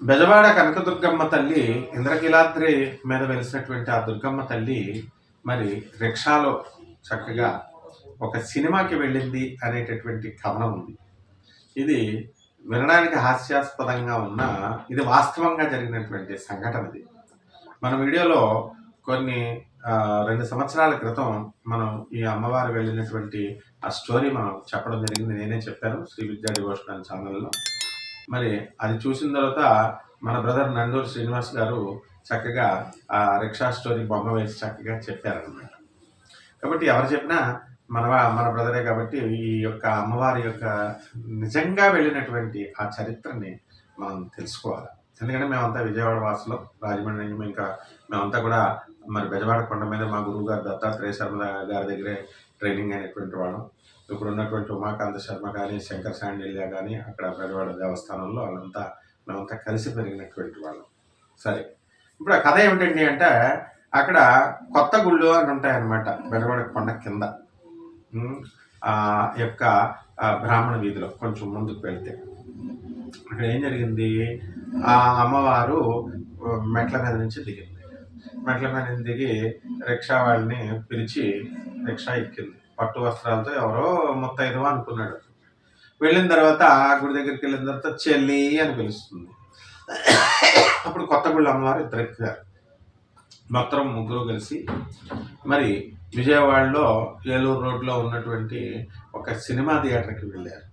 బెజవాడ కనకదుర్గమ్మ తల్లి ఇంద్రకీలాద్రి మీద వెలిసినటువంటి ఆ దుర్గమ్మ తల్లి మరి రిక్షాలో చక్కగా ఒక సినిమాకి వెళ్ళింది అనేటటువంటి కథనం ఉంది. ఇది వినడానికి హాస్యాస్పదంగా ఉన్న ఇది వాస్తవంగా జరిగినటువంటి సంఘటన ఇది. మన వీడియోలో కొన్ని రెండు సంవత్సరాల క్రితం మనం ఈ అమ్మవారు వెళ్ళినటువంటి ఆ స్టోరీ మనం చెప్పడం జరిగింది. నేనే చెప్పాను శ్రీ విద్యా డివోషనల్ ఛానల్లో. మరి అది చూసిన తర్వాత మన బ్రదర్ నందూరు శ్రీనివాస్ గారు చక్కగా ఆ రిక్షా స్టోరీ బొమ్మ వేసి చక్కగా చెప్పారనమాట కాబట్టి ఎవరు చెప్పినా మన మన బ్రదరే కాబట్టి ఈ యొక్క అమ్మవారి యొక్క నిజంగా వెళ్ళినటువంటి ఆ చరిత్రని మనం తెలుసుకోవాలి. ఎందుకంటే మేమంతా విజయవాడ వాసులం రాజమండ్రి నుంచి మేము ఇంకా మేమంతా కూడా మరి బెజవాడ కొండ మీద మా గురువు గారు దత్తాత్రేయ శర్మ గారి దగ్గరే ట్రైనింగ్ అయినటువంటి వాళ్ళం. ఇప్పుడు ఉన్నటువంటి ఉమాకాంత శర్మ కానీ శంకర్ శాండిల్య కానీ అక్కడ పెద్దవాడ దేవస్థానంలో వాళ్ళంతా మేమంతా కలిసి పెరిగినటువంటి వాళ్ళం. సరే. ఇప్పుడు ఆ కథ ఏమిటండి అంటే అక్కడ కొత్త గుళ్ళు అని ఉంటాయన్నమాట బెడవాడ కొండ కింద. ఆ యొక్క బ్రాహ్మణ వీధిలో కొంచెం ముందుకు వెళ్తే. అక్కడ ఏం జరిగింది? ఆ అమ్మవారు మెట్ల మీద నుంచి దిగింది. మెట్ల మీద నుంచి దిగి రిక్షా వాళ్ళని పిలిచి రిక్షా ఎక్కింది. పట్టు వస్త్రాలతో ఎవరో ముత్తైదవ అనుకున్నాడు. వెళ్ళిన తర్వాత ఆ గుడి దగ్గరికి వెళ్ళిన తర్వాత చెల్లి అని పిలుస్తుంది. అప్పుడు కొత్త గుళ్ళు అమ్మవారు ఇద్దరు ఎక్కారు. మొత్తం ముగ్గురు కలిసి మరి విజయవాడలో ఏలూరు రోడ్లో ఉన్నటువంటి ఒక సినిమా థియేటర్కి వెళ్ళారు.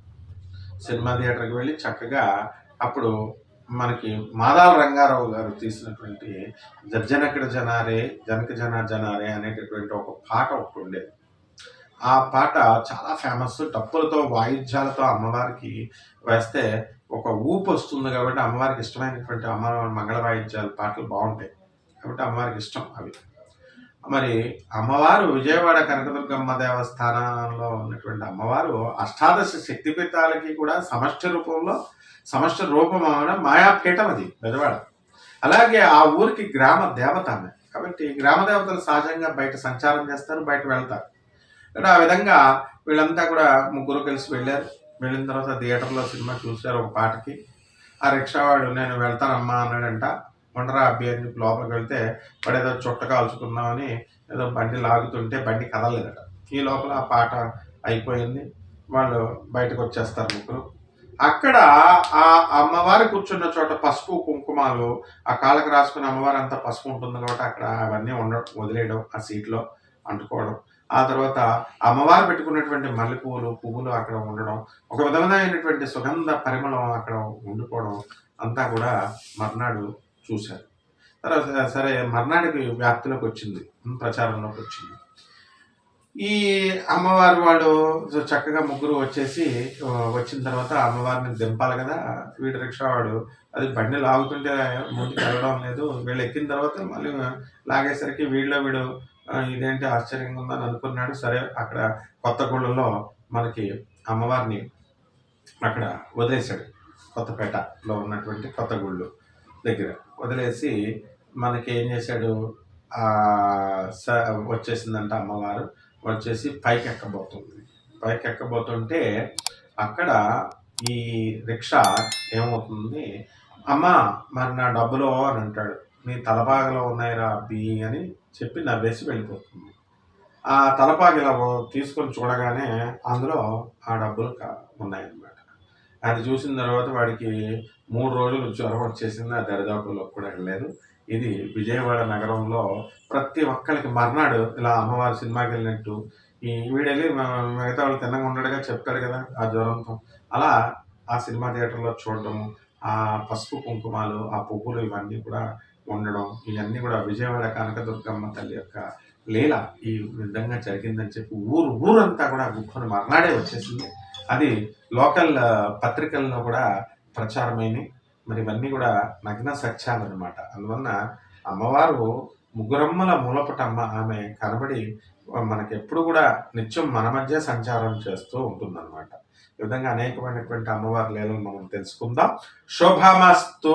సినిమా థియేటర్కి వెళ్ళి చక్కగా అప్పుడు మనకి మాదాల రంగారావు గారు తీసినటువంటి జర్జనకడ జనారే జనక జన జనారే అనేటటువంటి ఒక పాట ఒకటి ఉండేది. ఆ పాట చాలా ఫేమస్ టప్పులతో వాయిద్యాలతో అమ్మవారికి వేస్తే ఒక ఊపు వస్తుంది కాబట్టి అమ్మవారికి ఇష్టమైనటువంటి అమ్మవారి మంగళ వాయిద్యాల పాటలు బాగుంటాయి. కాబట్టి అమ్మవారికి ఇష్టం అవి. మరి అమ్మవారు విజయవాడ కనకదుర్గమ్మ దేవస్థానంలో ఉన్నటువంటి అమ్మవారు అష్టాదశ శక్తిపీఠాలకి కూడా సమష్టి రూపంలో సమష్టి రూపం అవడం మాయాపీఠం అది బెజవాడ అలాగే ఆ ఊరికి గ్రామ దేవత కాబట్టి గ్రామ దేవతలు సహజంగా బయట సంచారం చేస్తారు బయట వెళ్తారు. ఇక్కడ ఆ విధంగా వీళ్ళంతా కూడా ముగ్గురు కలిసి వెళ్ళారు. వెళ్ళిన తర్వాత థియేటర్లో సినిమా చూశారు ఒక పాటకి. ఆ రిక్షా వాడు నేను వెళ్తానమ్మా అన్నాడంట. ఉండరా అబ్బి అని చెప్పి లోపలికి వెళ్తే వాడు ఏదో చుట్ట కాల్చుకుందామని ఏదో బండి లాగుతుంటే బండి కదలలేదట. ఈ లోపల ఆ పాట అయిపోయింది. వాళ్ళు బయటకు వచ్చేస్తారు ముగ్గురు. అక్కడ ఆ అమ్మవారి కూర్చున్న చోట పసుపు కుంకుమాలు ఆ కాళ్ళకి రాసుకున్న అమ్మవారు అంతా పసుపు ఉంటుంది కాబట్టి అక్కడ అవన్నీ ఉండ వదిలేయడం ఆ సీట్లో అంటుకోవడం. ఆ తర్వాత అమ్మవారు పెట్టుకున్నటువంటి మల్లెపూలు పువ్వులు అక్కడ ఉండడం ఒక విధమైనటువంటి సుగంధ పరిమళం అక్కడ ఉండిపోవడం అంతా కూడా మర్నాడు చూశారు. తర్వాత సరే మర్నాడికి వ్యాప్తిలోకి వచ్చింది ప్రచారంలోకి వచ్చింది. ఈ అమ్మవారు వాడు చక్కగా ముగ్గురు వచ్చేసి వచ్చిన తర్వాత అమ్మవారిని దింపాలి కదా వీడి రిక్షా వాడు. అది బండి లాగుతుంటే ముందుకు వెళ్ళడం లేదు. వీళ్ళు ఎక్కిన తర్వాత మళ్ళీ లాగేసరికి వీళ్ళ వీడు ఇదేంటి ఆశ్చర్యంగా ఉందని అనుకున్నాడు సరే అక్కడ కొత్త గుళ్ళలో మనకి అమ్మవారిని అక్కడ వదిలేశాడు. కొత్తపేటలో ఉన్నటువంటి కొత్త గుళ్ళు దగ్గర. వదిలేసి మనకి ఏం చేశాడు? స- వచ్చేసిందంట అమ్మవారు. వచ్చేసి పైకి ఎక్కబోతుంది పైకి ఎక్కబోతుంటే అక్కడ ఈ రిక్షా ఏమవుతుంది? అమ్మ మరి నా డబ్బులు అని అంటాడు. నీ తలపాగలో ఉన్నాయిరా అబ్బి అని చెప్పి నవ్వేసి వెళ్ళిపోతుంది. ఆ తలపాగ తీసుకొని చూడగానే అందులో ఆ డబ్బులు ఉన్నాయన్నమాట. అది చూసిన తర్వాత వాడికి మూడు రోజులు జ్వరం వచ్చేసింది ఆ దరిదాపుల్లో కూడా వెళ్ళలేదు. ఇది విజయవాడ నగరంలో ప్రతి ఒక్కరికి మర్నాడు ఇలా అమ్మవారి సినిమాకి వెళ్ళినట్టు ఈ వీడెళ్ళి మిగతా వాళ్ళు తిన్నగా ఉండడుగా చెప్తాడు కదా ఆ జ్వరంతో. అలా ఆ సినిమా థియేటర్లో చూడటం ఆ పసుపు కుంకుమాలు ఆ పువ్వులు ఇవన్నీ కూడా ఉండడం ఇవన్నీ కూడా విజయవాడ కనకదుర్గమ్మ తల్లి యొక్క లీల ఈ విధంగా జరిగిందని చెప్పి ఊరు ఊరంతా కూడా గుప్పను మర్నాడే వచ్చేసింది. అది లోకల్ పత్రికల్లో కూడా ప్రచారమైనవి మరి ఇవన్నీ కూడా నగ్న సత్యాలు అనమాట అందువలన అమ్మవారు ముగ్గురమ్మల మూలపటమ్మ ఆమె కనబడి మనకెప్పుడు కూడా నిత్యం మన మధ్య సంచారం చేస్తూ ఉంటుందన్నమాట. ఈ విధంగా అనేకమైనటువంటి అమ్మవారి లీలలు మనం తెలుసుకుందాం. శోభామస్తు.